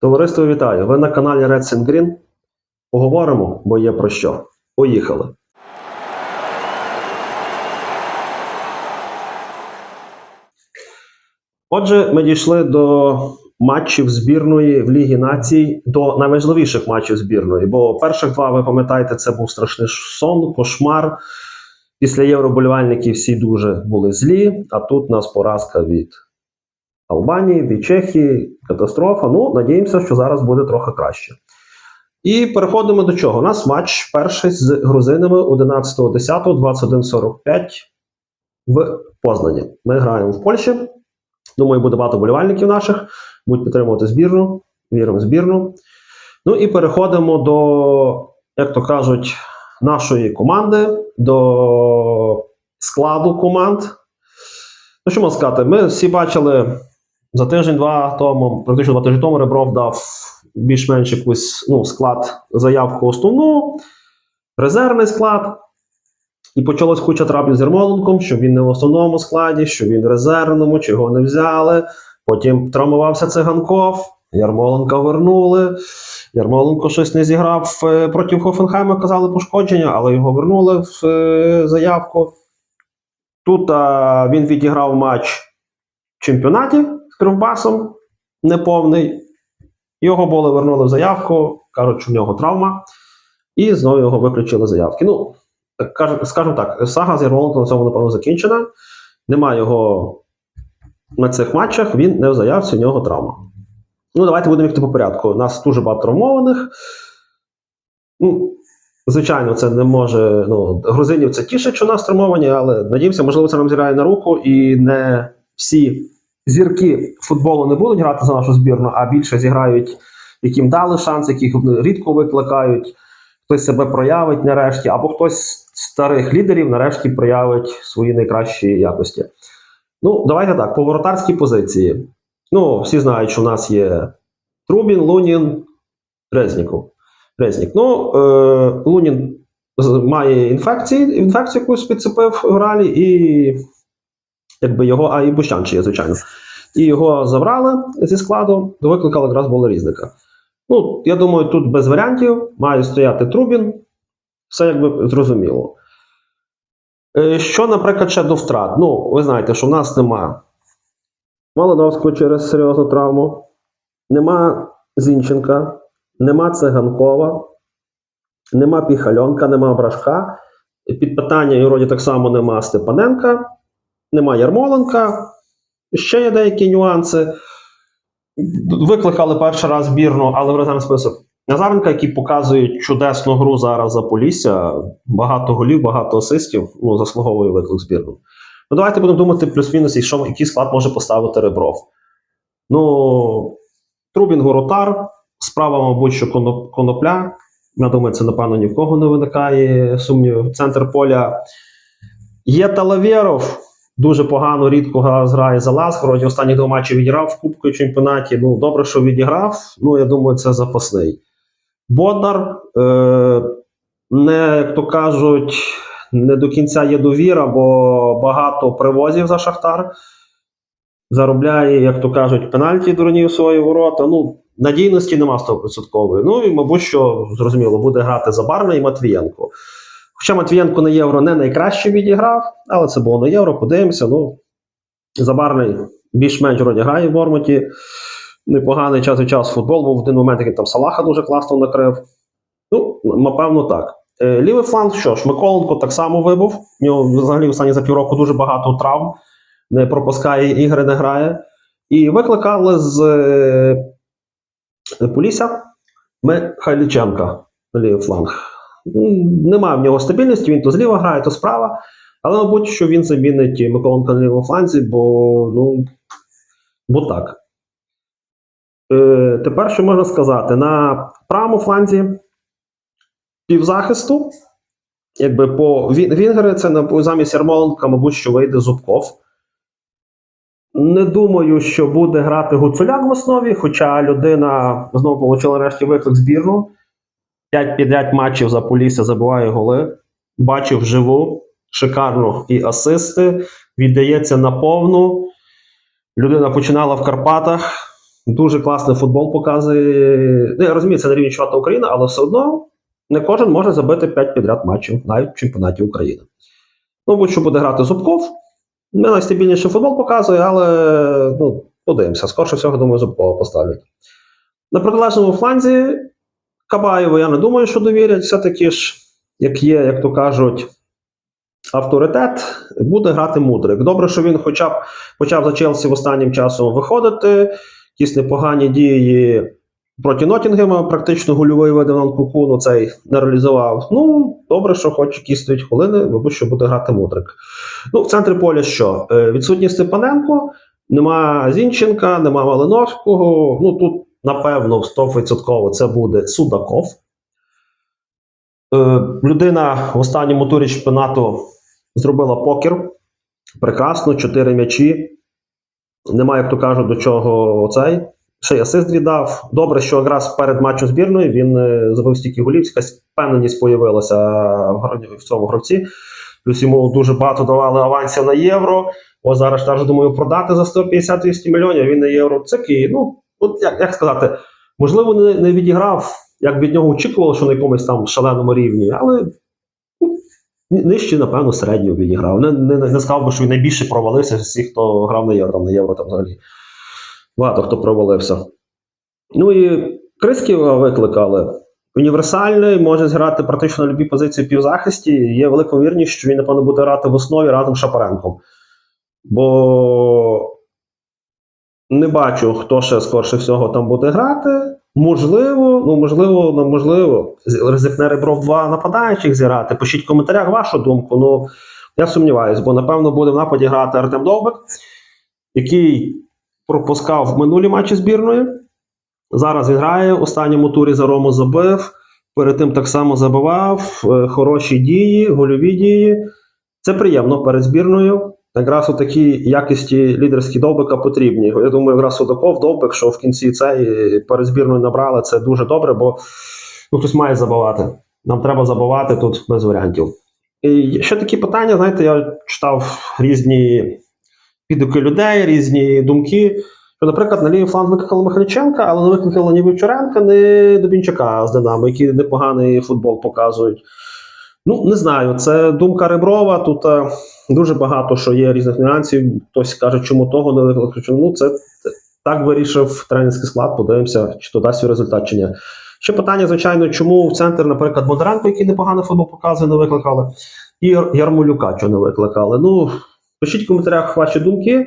Товариство вітаю! Ви на каналі Red St. Green. Поговоримо, бо є про що. Поїхали. Отже, ми дійшли до матчів збірної в Лігі Націй, до найважливіших матчів збірної. Бо перших два, ви пам'ятаєте, це був страшний сон, кошмар. Після євроболівальників всі дуже були злі, а тут нас поразка від Албанії, від Чехії, катастрофа. Ну, надіємося, що зараз буде трохи краще. І переходимо до чого. У нас матч перший з грузинами 11.10, 21.45 в Познані. Ми граємо в Польщі. Думаю, буде багато болівальників наших, будуть підтримувати збірну, віримо в збірну. Ну і переходимо до, як то кажуть, нашої команди, до складу команд. Ну, що можна сказати, ми всі бачили за тиждень-два тому, практично два тижні тому Ребров дав більш-менш якийсь ну, склад, заявку основну, резервний склад. І почалось куча трапів з Ярмоленком, що він не в основному складі, що він в резервному, чи його не взяли. Потім травмувався циганков, Ярмоленка вернули. Ярмоленко щось не зіграв е, проти Хофенхайма, казали пошкодження, але його вернули в е, заявку. Тут а, він відіграв матч в чемпіонаті Кривбасом неповний. Його були вернули в заявку, кажуть, що в нього травма. І знову його виключили заявки. Ну, скажімо так, сага з Ярмоленко на цьому, напевно, закінчена. Немає його на цих матчах, він не в заявці, у нього травма. Ну, давайте будемо їхати по порядку. У нас дуже багато травмованих. Ну, звичайно, це не може. Ну, грузинів це тішить, що у нас травмовані, але надіємося, можливо, це нам зіграє на руку, і не всі зірки футболу не будуть грати за нашу збірну, а більше зіграють, яким дали шанс, яких рідко викликають. Хтось себе проявить нарешті, або хтось з старих лідерів нарешті проявить свої найкращі якості. Ну, давайте так, по воротарській позиції. Ну, всі знають, що в нас є Трубін, Лунін, Резніков. Резнік. Ну, е, Лунін має інфекції, інфекцію якусь підцепив в гралі, і якби його, а і Бущан ще є, звичайно. І його забрали зі складу, викликали якраз Болорізника. Ну, я думаю, тут без варіантів має стояти Трубін. Все якби зрозуміло. Е, Що, наприклад, ще до втрат? Ну, ви знаєте, що в нас нема Малиновського через серйозну травму, нема Зінченка, нема Циганкова, нема Піхальонка, нема Брашка. Під питання і вроді так само нема Степаненка, нема Ярмоленка. Ще є деякі нюанси. Викликали перший раз збірну, але в резервний список Назаренка, які показують чудесну гру зараз за Полісся. Багато голів, багато асистів. Ну, заслуговує виклик збірну. Ну, давайте будемо думати плюс-мінус, який склад може поставити Ребров. Ну, Трубін воротар, справа, мабуть, що конопля. Я думаю, це, напевно, ні в кого не виникає сумнівів. Центр поля є Талавєров. Дуже погано, рідко грає за Лас. Вроді останні два матчі відіграв в Кубку чемпіонаті. Ну, добре, що відіграв. Ну, я думаю, це запасний. Боднар, е, не, як то кажуть, не до кінця є довіра, бо багато привозів за Шахтар. Заробляє, як то кажуть, пенальті дурні в свої ворота. Ну, надійності нема 100%. Ну і, мабуть, що зрозуміло, буде грати Забарна і Матвієнко. Хоча Матвієнко на євро не найкраще відіграв, але це було на євро, подивимося. Ну, Забарний більш-менш вроді грає в Бормуті. Непоганий час від часу футбол, був в один момент, який там Салаха дуже класно накрив. Ну, напевно, так. Е, Лівий фланг, що ж, Миколенко так само вибув. У нього взагалі останні за півроку дуже багато травм, не пропускає ігри, не грає. І викликали з е, Полісся Михайліченка на лівий фланг. Немає в нього стабільності, він то зліва грає, то справа. Але, мабуть, що він замінить Миколенка на лівому фланзі, бо, ну, бо так. Е, тепер що можна сказати? На правому фланзі півзахисту, якби по Ві- Вінгери, це замість Ярмоленка, мабуть, що вийде Зубков. Не думаю, що буде грати Гуцуляк в основі, хоча людина знову отримала нарешті виклик збірну. П'ять підряд матчів за Полісся забиває голи. Бачив вживу, шикарно і асисти. Віддається на повну. Людина починала в Карпатах. дуже класний футбол показує. Ну, я розумію, це на рівні чемпіонату України, але все одно не кожен може забити 5 підряд матчів навіть в чемпіонаті України. Ну, будь-що буде грати Зубков. Не найстабільніший футбол показує, але ну, подивимося. Скорше всього, думаю, Зубкова поставлять. На протилежному фланзі Кабаєву я не думаю, що довірять. Все-таки ж, як є, як то кажуть, авторитет, буде грати мудрик. Добре, що він хоча б почав за Челсі в останнім часом виходити. Якісь непогані дії проти Нотінгема, практично гольовий видав Куку, ну цей не реалізував. Ну, добре, що хоч якісь стоять хвилини, мабуть, що буде грати мудрик. Ну, в центрі поля що? Е, Відсутній Степаненко, нема Зінченка, нема Малиновського. Ну тут, напевно, 100% це буде Судаков. Е, Людина в останньому турі чемпіонату зробила покер. Прекрасно, 4 м'ячі. Немає, як то кажуть, до чого оцей. Ще й асист віддав. Добре, що якраз перед матчем збірної він е, забив стільки голів, якась впевненість появилася в, цьому гравці. Плюс йому дуже багато давали авансів на євро. Ось зараз теж думаю продати за 150-200 мільйонів. Він на євро. Це Київ. Ну, от як, як сказати, можливо, не, не відіграв, як від нього очікувало, що на якомусь там шаленому рівні, але ну, нижче, напевно, середньо відіграв. Не, не, не сказав би, що він найбільше провалився з всіх, хто грав на євро, на євро там взагалі. Багато хто провалився. Ну і Крисківа викликали. Універсальний, може зграти практично на любій позиції в півзахисті. Є велика вірність, що він, напевно, буде грати в основі разом з Шапаренком. Бо не бачу, хто ще скорше всього там буде грати. Можливо, ну можливо, ну можливо, ризикне Ребров два нападаючих зіграти. Пишіть в коментарях вашу думку. Ну я сумніваюсь, бо напевно буде в нападі грати Артем Довбик, який пропускав минулі матчі збірної. Зараз він грає в останньому турі за Рому забив. Перед тим так само забивав. Е, Хороші дії, гольові дії. Це приємно перед збірною. Якраз у такій якісті лідерські довбика потрібні. Я думаю, якраз Судаков, довбик, що в кінці цей перед збірною набрали, це дуже добре, бо ну, хтось має забивати. Нам треба забивати тут без варіантів. І ще такі питання, знаєте, я читав різні підуки людей, різні думки. Що, наприклад, на лівий фланг викликали Михайліченка, але не викликали ні Вівчаренка, ні Дубінчака з Динамо, які непоганий футбол показують. Ну, не знаю, це думка Реброва. Тут е, дуже багато що є різних нюансів. Хтось каже, чому того не викликали. Чому ну, це так вирішив тренерський склад. Подивимося, чи то дасть результат, чи ні. Ще питання, звичайно, чому в центр, наприклад, Бондаренко, який непоганий футбол показує, не викликали, і Ярмолюка, що не викликали. Ну, пишіть в коментарях ваші думки.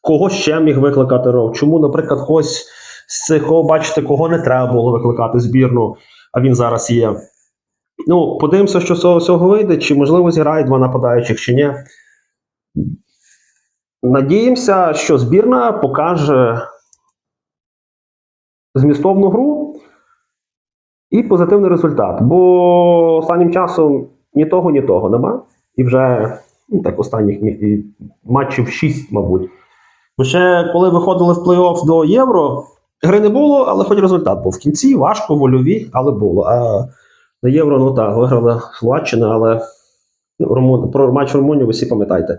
Кого ще міг викликати Ров? Чому, наприклад, когось з цих, кого бачите, кого не треба було викликати збірну, а він зараз є. Ну, подивимося, що з цього всього вийде, чи можливо зіграють два нападаючих, чи ні. Надіємося, що збірна покаже змістовну гру і позитивний результат. Бо останнім часом ні того, ні того нема. І вже ну, так останніх матчів 6, мабуть. Бо ще коли виходили в плей-офф до Євро, гри не було, але хоч результат був. В кінці важко, вольові, але було. А на Євро, ну так, виграла Словаччина, але ну, Румун, про матч Румунії ви всі пам'ятаєте.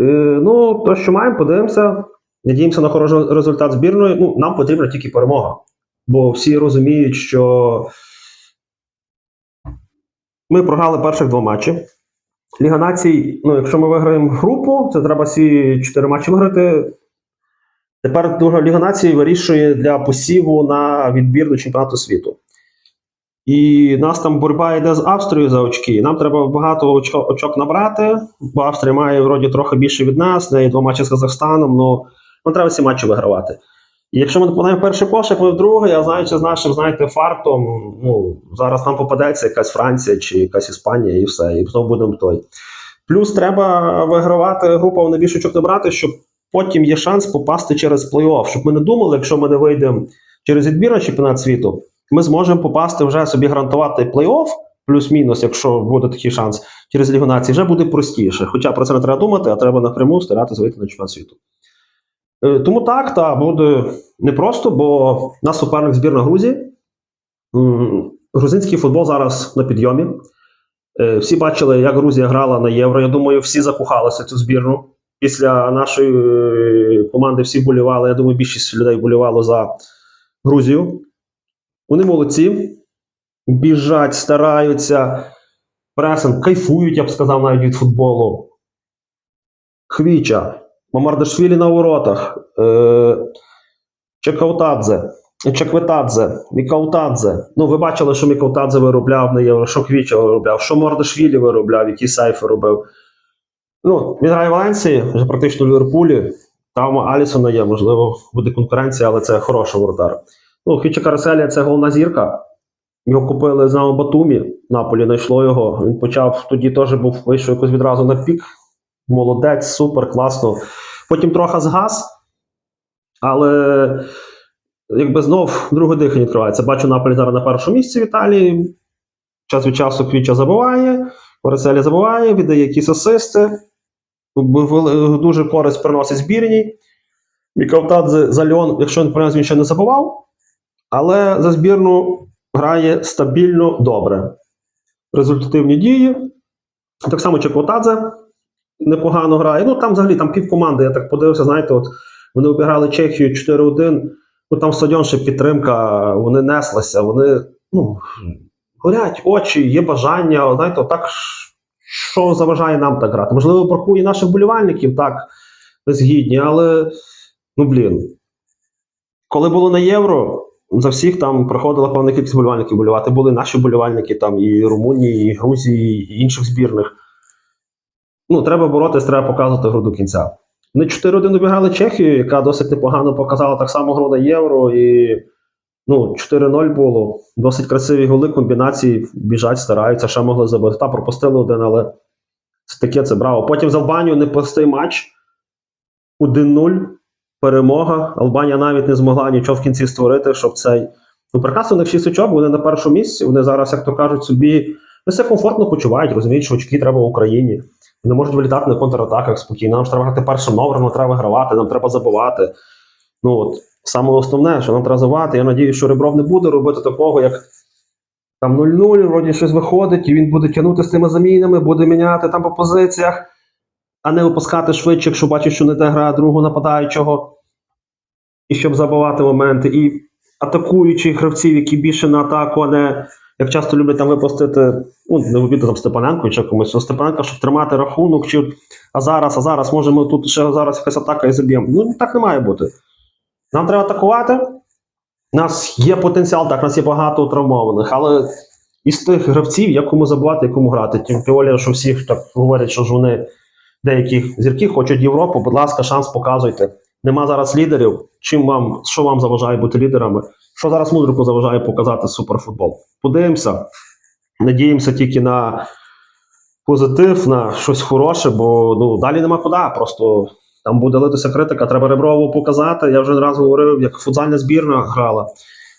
Е, ну, то, що маємо, подивимося. Надіємося на хороший результат збірної. Ну, нам потрібна тільки перемога. Бо всі розуміють, що ми програли перших два матчі. Ліга націй, ну, якщо ми виграємо групу, це треба всі чотири матчі виграти. Тепер друга Ліга націй вирішує для посіву на відбір до чемпіонату світу. І нас там боротьба йде з Австрією за очки. Нам треба багато очок набрати, бо Австрія має вроді трохи більше від нас, неї два матчі з Казахстаном. Ну, нам треба всі матчі вигравати. І якщо ми попадаємо перший кошик, ми в другий, я знаючи з нашим, знаєте, фартом, ну, зараз нам попадеться якась Франція чи якась Іспанія, і все, і знову будемо той. Плюс треба вигравати групу на більше очок набрати, щоб потім є шанс попасти через плей-офф. Щоб ми не думали, якщо ми не вийдемо через відбір на чемпіонат світу, ми зможемо попасти вже собі гарантувати плей-офф, плюс-мінус, якщо буде такий шанс, через Лігу націй, вже буде простіше. Хоча про це не треба думати, а треба напряму старатися вийти на чемпіонат світу. Е, Тому так, та буде непросто, бо нас суперник збірна Грузії. Грузинський футбол зараз на підйомі. Е, Всі бачили, як Грузія грала на євро. Я думаю, всі закохалися цю збірну. після нашої е, команди всі болівали. Я думаю, більшість людей болівало за Грузію. Вони молодці, біжать, стараються, пресинг, кайфують, я б сказав, навіть від футболу. Хвіча, Мамардашвілі на воротах, е, Чекаутадзе, Чекветадзе, Мікаутадзе. Ну, ви бачили, що Мікаутадзе виробляв на євро, що Хвіча виробляв, що Мордашвілі виробляв, які сейфи робив. Ну, він грає в Валенції, вже практично в Ліверпулі. Там Алісона є, можливо, буде конкуренція, але це хороший воротар. Ну, Хвіча Караселія це головна зірка. Його купили з нами Батумі. Наполі знайшло його. Він почав тоді теж був вийшов якось відразу на пік. Молодець, супер, класно. Потім трохи згас, але якби знов друге дихання відкривається. Бачу Наполі зараз на першому місці в Італії. Час від часу Квіча забуває, Кораселі забуває, віддає якісь асисти. Дуже користь приносить збірній. Мікавтадзе за Льон, якщо він ще не забував. Але за збірну грає стабільно добре. Результативні дії. Так само Чекотадзе непогано грає. Ну там взагалі там пів команди, я так подивився, знаєте, от вони обіграли Чехію 4-1. Ну там стадіон ще підтримка, вони неслися, вони ну, горять очі, є бажання. Знаєте, так що заважає нам так грати? Можливо, бракує наших болівальників, так, згідні, але ну блін. Коли було на євро, за всіх там приходила певна кількість болівальників болювати. Були наші болівальники там і Румунії, і Грузії, і інших збірних. Ну, треба боротись, треба показувати гру до кінця. Вони 4-1 обіграли Чехію, яка досить непогано показала так само гру на євро. І ну, 4-0 було. Досить красиві голи, комбінації біжать, стараються, ще могли забити. Та пропустили один, але таке це браво. Потім з Албанією непростий матч. 1-0. Перемога. Албанія навіть не змогла нічого в кінці створити, щоб цей. Ну, прекрасно, у них 6 очок, вони на першому місці. Вони зараз, як то кажуть, собі не все комфортно почувають, розуміють, що очки треба в Україні. Вони можуть вилітати на контратаках спокійно. Нам ж треба грати першим номером, нам треба вигравати, нам треба забивати. Ну от саме основне, що нам треба забивати. Я надію, що Ребров не буде робити такого, як там 0-0, вроді щось виходить, і він буде тягнути з тими замінами, буде міняти там по позиціях, а не випускати швидше, якщо бачить, що не те грає другого нападаючого. І щоб забивати моменти. І атакуючих гравців, які більше на атаку, а не як часто люблять там випустити, ну, не в там Степаненко чи комусь, а Степаненка, щоб тримати рахунок, чи а зараз, а зараз, може, ми тут ще зараз якась атака і заб'ємо. Ну, так не має бути. Нам треба атакувати. У нас є потенціал, так, у нас є багато травмованих, але із тих гравців є кому забувати, є кому грати. Тим теорія, що всі так говорять, що ж вони деякі зірки хочуть Європу, будь ласка, шанс показуйте. Нема зараз лідерів. Чим вам, що вам заважає бути лідерами? Що зараз мудрику заважає показати суперфутбол? Подивимося. Надіємося тільки на позитив, на щось хороше, бо ну, далі нема куди. Просто там буде литися критика. Треба Реброву показати. Я вже раз говорив, як футзальна збірна грала.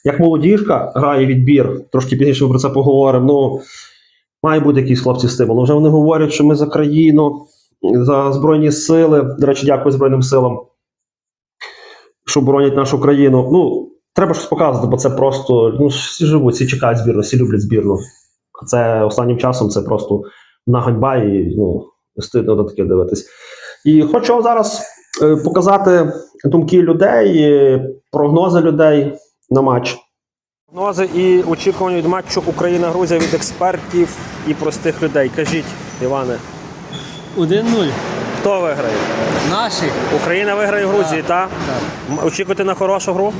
Як молодіжка грає відбір, трошки пізніше про це поговоримо. Ну, має бути якийсь хлопці стимул. Вже вони говорять, що ми за країну, за Збройні сили. До речі, дякую Збройним силам, що боронять нашу країну. Ну, треба щось показувати, бо це просто ну, всі живуть, всі чекають збірну, всі люблять збірну. Це останнім часом це просто на ганьба і ну, стидно на таке дивитись. І хочу зараз е, показати думки людей, е, прогнози людей на матч. Прогнози і очікування від матчу Україна-Грузія від експертів і простих людей. Кажіть, Іване, 1-0. хто виграє? Наші. Україна виграє в Грузії, так? Так. Очікуєте на хорошу гру?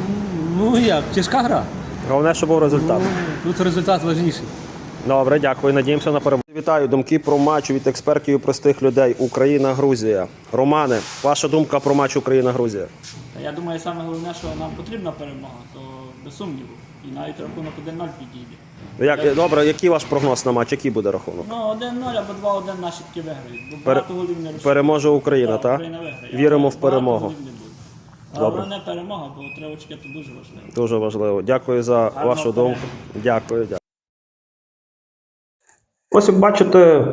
Ну як, тяжка гра. Головне, щоб був результат. Ну, Тут результат важніший. Добре, дякую. Надіємося на перемогу. Вітаю думки про матч від експертів і простих людей. Україна-Грузія. Романе, ваша думка про матч Україна-Грузія? Я думаю, саме головне, що нам потрібна перемога, то без сумніву. І навіть рахунок 1-0 підійде. Як, добре, який ваш прогноз на матч? Який буде рахунок? Ну, 1-0 або 2-1 наші таки виграють. Бо Пере- багато голів не переможе Україна, Так, так? Україна виграє. Віримо Але в перемогу. голів не буде. Добре. Головне перемога, бо три очки це дуже важливо. Дуже важливо. Дякую за Гарного вашу думку. Дякую, дякую. Ось як бачите,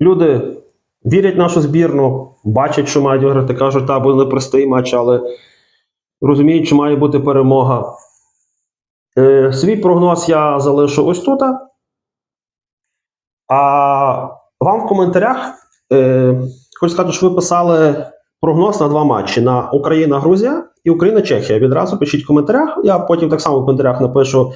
люди вірять в нашу збірну, бачать, що мають виграти, кажуть, та буде непростий матч, але розуміють, що має бути перемога. Е, свій прогноз я залишу ось тут. А вам в коментарях е, хочу сказати, що ви писали прогноз на два матчі: на Україна-Грузія і Україна-Чехія. Відразу пишіть в коментарях. Я потім так само в коментарях напишу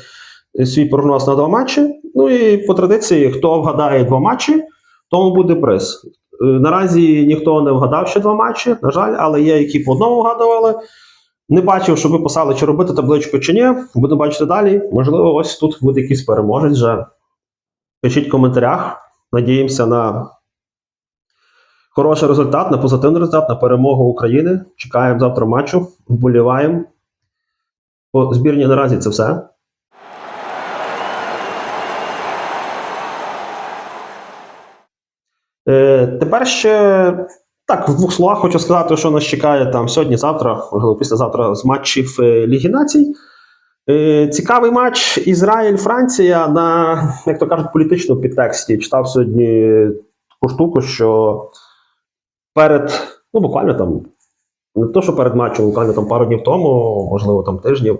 е, свій прогноз на два матчі. Ну і по традиції, хто вгадає два матчі, тому буде приз. Наразі ніхто не вгадав ще два матчі, на жаль, але є, які по одному вгадували. Не бачив, щоб ви писали, чи робити табличку, чи ні. Будемо бачити далі. Можливо, ось тут буде якийсь переможець вже. Пишіть в коментарях. Надіємося на хороший результат, на позитивний результат, на перемогу України. Чекаємо завтра матчу, вболіваємо. По збірні наразі це все. Е, тепер ще так, в двох словах хочу сказати, що нас чекає там сьогодні-завтра, можливо, післязавтра з матчів е, Ліги Націй. Е, цікавий матч Ізраїль-Франція на, як то кажуть, політичному підтексті. Читав сьогодні таку штуку, що перед, ну буквально там, не то, що перед матчем, буквально там пару днів тому, можливо, там тижнів.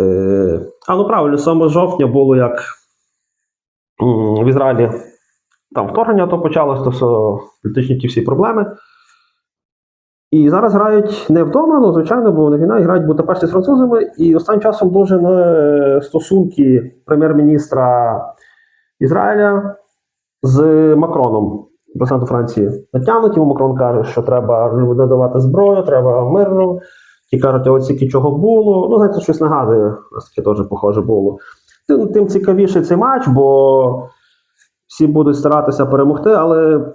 Е, а ну правильно, 7 жовтня було як в Ізраїлі там вторгнення то почалось, то політичні ті всі проблеми. І зараз грають не вдома, ну звичайно, бо не війна, і грають Будапешті з французами. І останнім часом дуже на стосунки прем'єр-міністра Ізраїля з Макроном, президентом Франції, натягнуті. Йому Макрон каже, що треба не давати зброю, треба мирно. Ті кажуть, а от стільки чого було. Ну, знаєте, щось нагадує, у нас таке теж похоже було. Тим, тим цікавіший цей матч, бо всі будуть старатися перемогти, але в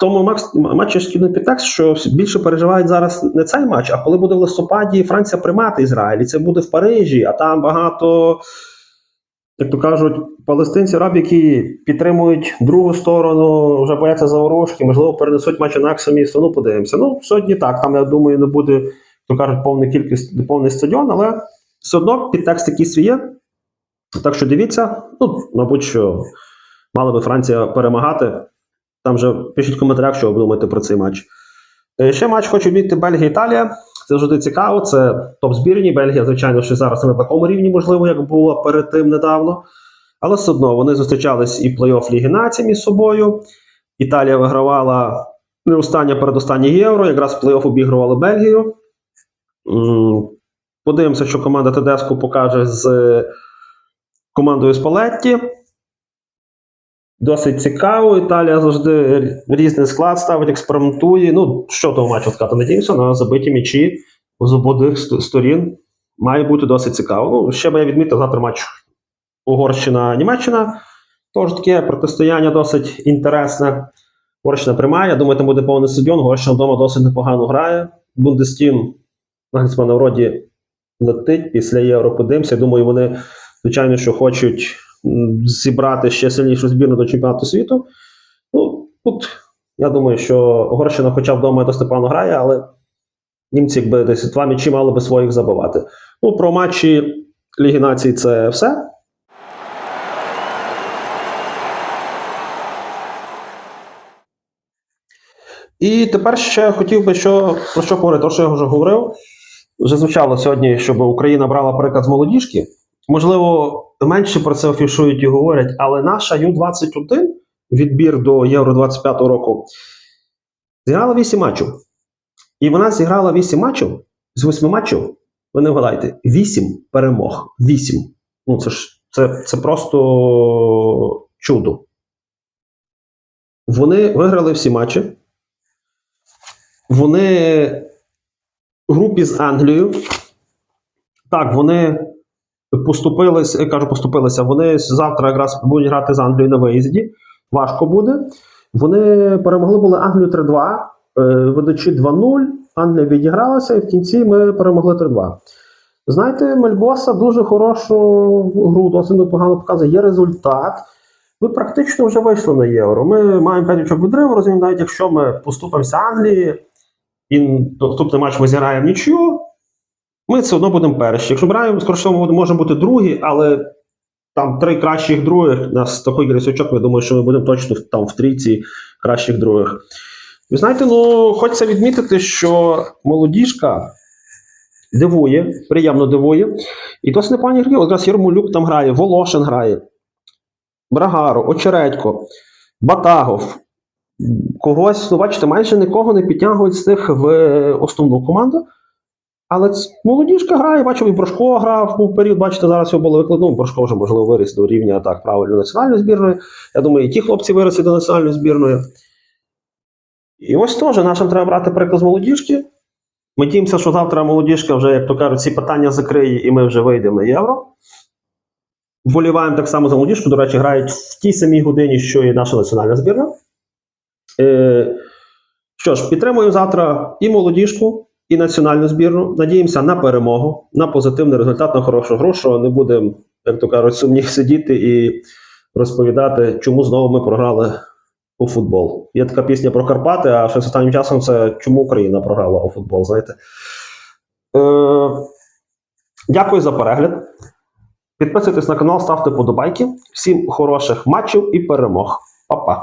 тому матчі шкільний підтекст, що більше переживають зараз не цей матч, а коли буде в листопаді Франція приймати Ізраїль, і це буде в Парижі, а там багато, як то кажуть, палестинці, раб, які підтримують другу сторону, вже бояться заворушки, можливо, перенесуть матч на самі місто. Ну, подивимося. Ну, сьогодні так, там, я думаю, не буде, як то кажуть, повна кількість, повний стадіон, але все одно підтекст якийсь є. Так що дивіться, ну, мабуть, що мала би Франція перемагати. Там вже пишіть в коментарях, що ви думаєте про цей матч. Е, Ще матч хочу відмітити Бельгія-Італія. Це завжди цікаво. Це топ-збірні. Бельгія, звичайно, що зараз на такому рівні, можливо, як було перед тим недавно. Але все одно вони зустрічались і плей-офф Ліги Націй між собою. Італія вигравала не останнє передостаннє євро, якраз плей-офф обігрували Бельгію. Подивимося, що команда Тедеско покаже з командою Спалетті. Досить цікаво. Італія завжди різний склад ставить, експериментує. Ну, що того матчу сказати? Надіюся, на забиті м'ячі з обох сторін. Має бути досить цікаво. Ну, ще би я відмітив завтра матч Угорщина-Німеччина. Тож таке протистояння досить інтересне. Угорщина приймає. Я думаю, там буде повний стадіон. Угорщина вдома досить непогано грає. Бундестім на вроді летить після євро. Подивимося. Думаю, вони, звичайно, що хочуть зібрати ще сильнішу збірну до чемпіонату світу. Ну, тут я думаю, що Угорщина, хоча вдома досить непогано грає, але німці, якби десь два м'ячі мали би своїх забивати. Ну, про матчі Ліги Націй це все. І тепер ще хотів би що, про що говорити, то, що я вже говорив. Вже звучало сьогодні, щоб Україна брала приклад з молодіжки. Можливо, менше про це афішують і говорять, але наша Ю-21 відбір до Євро 25 року зіграла 8 матчів. І вона зіграла 8 матчів з 8 матчів. Ви не вгадайте, 8 перемог. 8. Ну, це ж це, це просто чудо. Вони виграли всі матчі. Вони в групі з Англією. Так, вони поступилися, кажу, поступилися. Вони завтра якраз будуть грати з Англією на виїзді. Важко буде. Вони перемогли були Англію 3-2, е, ведучи 2-0. Англія відігралася, і в кінці ми перемогли 3-2. Знаєте, Мельбоса дуже хорошу гру, досить непогано показує. Є результат. Ми практично вже вийшли на євро. Ми маємо 5 очок відриву, розуміємо, навіть якщо ми поступимося Англії, і наступний матч ми зіграємо нічю, ми все одно будемо перші. Якщо граємо, скоріше можемо бути другі, але там три кращих других, нас такий грісочок, я думаю, що ми будемо точно там в трійці кращих других. Ви знаєте, ну хочеться відмітити, що молодіжка дивує, приємно дивує. І досить непогані. От Якраз Єрмолюк там грає, Волошин грає, Брагаро, Очередько, Батагов. когось, ну бачите, майже нікого не підтягують з тих в основну команду. Але молодіжка грає, бачив, і Брошко грав був період, бачите, зараз його було викладено. Брошко вже, можливо, виріс до рівня так, правильно національної збірної. Я думаю, і ті хлопці виросли до національної збірної. І ось теж нашим треба брати приклад з молодіжки. Ми діємося, що завтра молодіжка вже, як то кажуть, ці питання закриє, і ми вже вийдемо на євро. Вболіваємо так само за молодіжку. До речі, грають в тій самій годині, що і наша національна збірна. Е, що ж, підтримуємо завтра і молодіжку, і національну збірну. Надіємося на перемогу, на позитивний результат, на хорошу що не будемо, як то кажуть, сумні сидіти і розповідати, чому знову ми програли у футбол. Є така пісня про Карпати, а щось останнім часом це чому Україна програла у футбол, знаєте. Е, дякую за перегляд. Підписуйтесь на канал, ставте подобайки. Всім хороших матчів і перемог. Па-па.